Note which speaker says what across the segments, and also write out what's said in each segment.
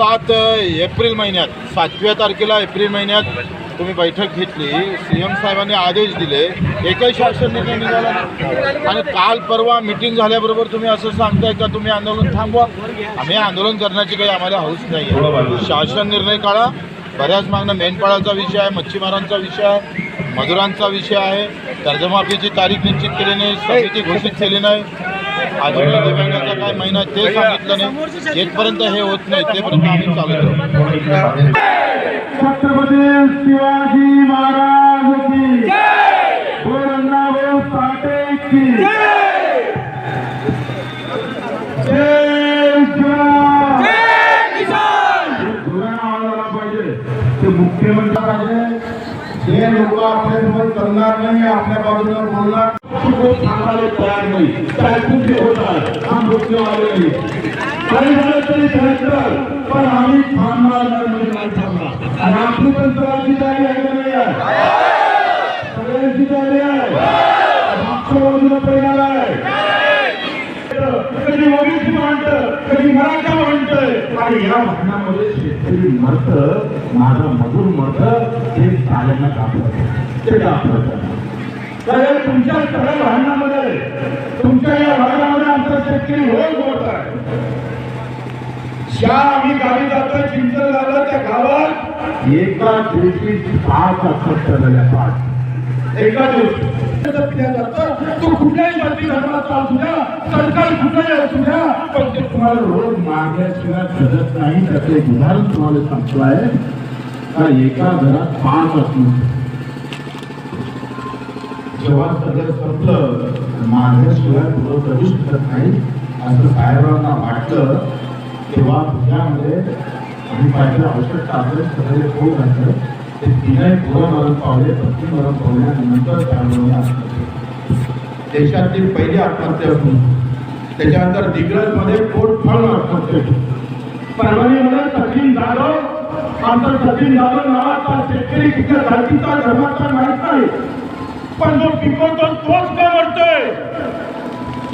Speaker 1: सात एप्रिल महिन्यात सातव्या तारखेला एप्रिल महिन्यात तुम्ही बैठक घेतली. सी एम साहेबांनी आदेश दिले. एकही शासन निर्णय निघाला नाही. आणि काल परवा मिटिंग झाल्याबरोबर तुम्ही असं सांगताय का तुम्ही आंदोलन थांबवा? आम्ही आंदोलन करण्याची काही आम्हाला हौस नाही आहे. शासन निर्णय काढा. बऱ्याच मागणं मेंढपाळाचा विषय आहे मच्छीमारांचा विषय आहे मजुरांचा विषय आहे. कर्जमाफीची तारीख निश्चित केली नाही समिती घोषित केली नाही. अजूनही दिव्यांगाचा काय महिना ते सांगितलं नाही. जेथपर्यंत हे होत नाही तेपर्यंत आम्ही चालू ठेवू.
Speaker 2: छत्रपती शिवाजी महाराज की साठे की मुख्यमंत्री पाहिजे. जे लोक आपल्यासोबत करणार नाही आपल्या बाजूला बोलणार तो सांगायला तयार नाही. काय कुठे होतात हा मृत्यू आले नाही. काही झालं तरी खरंतर पण आम्ही थांबणार म्हणजे नाही थांबणार. आणि आपली पण आहे का नाही आहे? सगळ्यांची आहे. मागच्या बाजूला आहे. कधी ओबीसी म्हणतं कधी मराठा म्हणतंय. आणि या भांडणामध्ये शेतकरी मरत माझा मजूर मरत ते चालना कापलं ते कापलं तर हे तुमच्या सगळ्या भांडणामध्ये तुमच्या या भांडणामध्ये आमचा शेतकरी होत होत आहे. ज्या आम्ही गावी जातो चिंतन झालं त्या गावात एका दिवशी पाच आत्महत्या झाल्या पाच. एका दिवशी. तो कुठल्याही जाती धर्माचा असू द्या सरकार कुठलाही असू द्या पण ते तुम्हाला रोज मागल्याशिवाय जगत नाही त्याचं एक उदाहरण तुम्हाला सांगतो आहे का एका घरात पाच आत्महत्या जेव्हा सगळं संपलं माझ्याशिवाय पुढं करू शकत नाही असं साहेबांना वाटलं तेव्हा तुझ्यामध्ये आम्ही पाहिजे औषध टाकलं सगळे होऊ घातलं ते तिने पुढं मरण पावले पश्चिम मरण पावल्यानंतर त्यामुळे आत्महत्या देशातील पहिली आत्महत्या होती त्याच्यानंतर दिग्रजमध्ये पोट फाळून आत्महत्या केली परभणीमध्ये सचिन जाधव आमचा सचिन जाधव नावाचा शेतकरी कुठल्या जातीचा धर्माचा माहीत नाही. पण जो पिकवतो तोच का मरतोय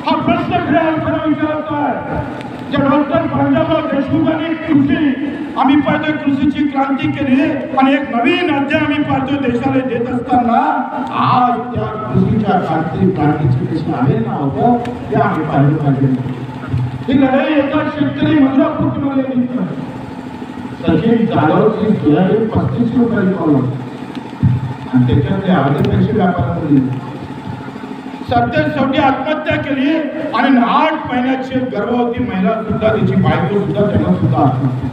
Speaker 2: हा प्रश्न खऱ्या विचारताय विचारतोय जे डॉक्टर पंजाबराव देशमुखांनी कृषी आम्ही पाहतोय कृषीची क्रांती केली आणि एक नवीन अध्याय आम्ही पाहतोय देशाला देत असताना. आज त्या कृषीच्या क्रांती क्रांतीचे प्रश्न आहे ना होतं ते आम्ही पाहिलं पाहिजे. ही लढाई एका शेतकरी मधुरा कुटुंबाला सचिन जाधवची सोयाबीन पस्तीस रुपये पावलं आणि त्याच्यामध्ये अर्धे पैसे व्यापाराला सध्या शेवटी आत्महत्या केली आणि आठ महिन्याची गर्भवती महिला सुद्धा तिची बायको सुद्धा त्यांना सुद्धा आत्महत्या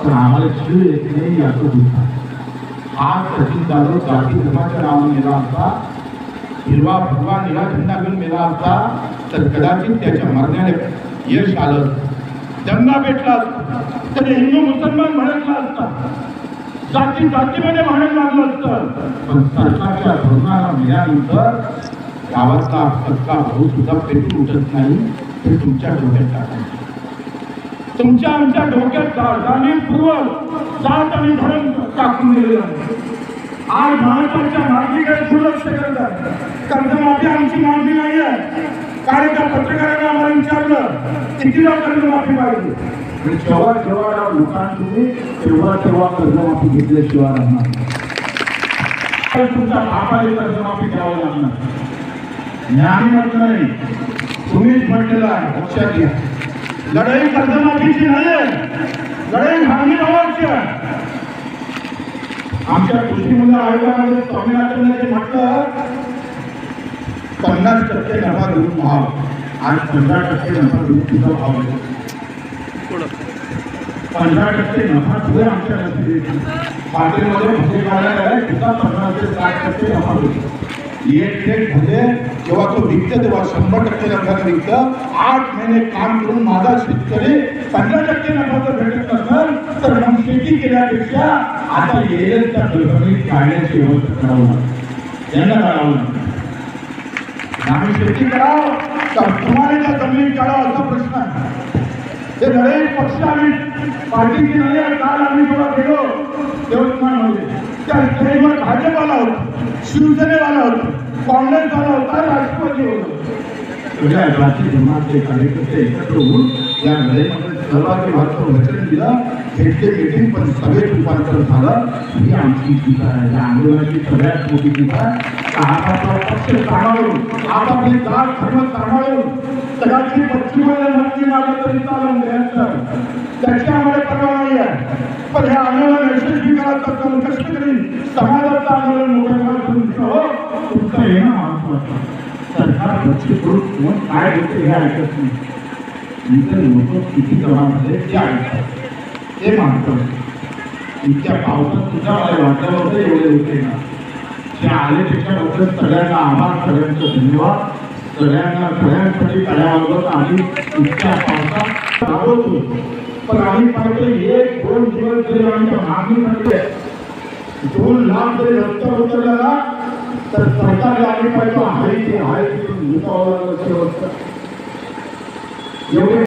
Speaker 2: पण आम्हाला जीव येत नाही याचं दुःख हा सचिन जाधव जाती धर्माच्या नावाने मेला असता हिरवा भगवा निळा झेंडा घेऊन मेला असता तर कदाचित त्याच्या मरण्याने यश आलं. दंगा भेटला असता तर हिंदू मुसलमान म्हणायला असता. जाती जातीमध्ये भांडण लागलं असतं. पण सरकारच्या धोरणाला मिळाल्यानंतर गावातला सत्ता भाऊ सुद्धा पेटून उठत नाही ते तुमच्या डोक्यात टाकायचं. तुमच्या आमच्या डोक्यात जाणीवपूर्वक जात आणि धरण टाकून दिलेलं आहे. आज महाराष्ट्राच्या मागणीकडे दुर्लक्ष करत आहे. कर्जमाफी आमची मागणी नाही आहे कारण त्या पत्रकारांना आम्हाला विचारलं कितीला कर्जमाफी पाहिजे? जेव्हा जेव्हा या लोकांना तुम्ही तेव्हा तेव्हा कर्जमाफी घेतल्याशिवाय राहणार पण तुमच्या बापाने कर्जमाफी द्यावं लागणार ज्ञानी म्हटलं नाही तुम्हीच म्हटलेलं आहे लक्षात घ्या लढाई कर्जमाफीची नाही लढाई मागणी भावाची आमच्या आमच्या कृषीमुळे आयोगामध्ये स्वामीनाथनने म्हटलं पन्नास टक्के नफा घेऊन भाव आणि पंधरा टक्के नफा घेऊन तुझा भाव आहे. पंधरा टक्के नफा तुझे आमच्या भजे काढायला ते साठ टक्के नफा एक एक भजे जेव्हा तो विकतं तेव्हा शंभर टक्के नफ्यानं विकतं. आठ महिने काम करून माझा शेतकरी पंधरा टक्के नफा जर भेटत नसेल तर मग शेती केल्यापेक्षा आता येईल त्या दुर्घटनेत काढण्याची व्यवस्था करावं त्यांना यांना करावं लागतं. आम्ही शेती करावं तर तुम्हाला त्या जमिनी काढावं असा प्रश्न आहे. हे लढाई पक्ष आम्ही पार्टीची नाही आहे काल आम्ही जेव्हा गेलो देवस्थानमध्ये त्या स्टेजवर भाजपवाला होता शिवसेनेवाला होता काँग्रेसवाला होता राष्ट्रवादी होता? सगळ्या जाती धर्माचे कार्यकर्ते एकत्र होऊन या लढाईमध्ये सहभागी व्हायचं वचन दिलं घेतले मीटिंग पण सभेत रूपांतर झालं ही आमची टीका आहे. या आंदोलनाची सगळ्यात मोठी टीका आहे. आपापला पक्ष सांभाळून आपापली जात धर्म सांभाळून कदाचित पश्चिमेला नक्की मागं तरी चालून द्यायचं त्याची आम्हाला परवा नाही आहे. पण हे आंदोलन यशस्वी करायचं करून कष्ट करीन समाजाचं आंदोलन मोठ्या करायचं तुमचं हो तुमचं येणं महत्वाचं सरकार लक्ष करून कोण काय होते हे ऐकत नाही. इतर लोक किती प्रमाणामध्ये ते ऐकतात. ते मानतात. इतक्या पावसात सुद्धा मला वाटलं होतं एवढे होते ना. ते आले त्याच्याबद्दल सगळ्यांना आभार सगळ्यांचं धन्यवाद. सगळ्यांना सगळ्यांसाठी कार्यावर आम्ही इतक्या पावसात राबवतो पण आम्ही पाहिजे एक दोन दिवस जरी आमच्या मागणी म्हणते दोन लाख जरी रस्त्यावर उतरला तर सरकारला आम्ही पाहिजे आहे ते आहे ते लुटावं एवढे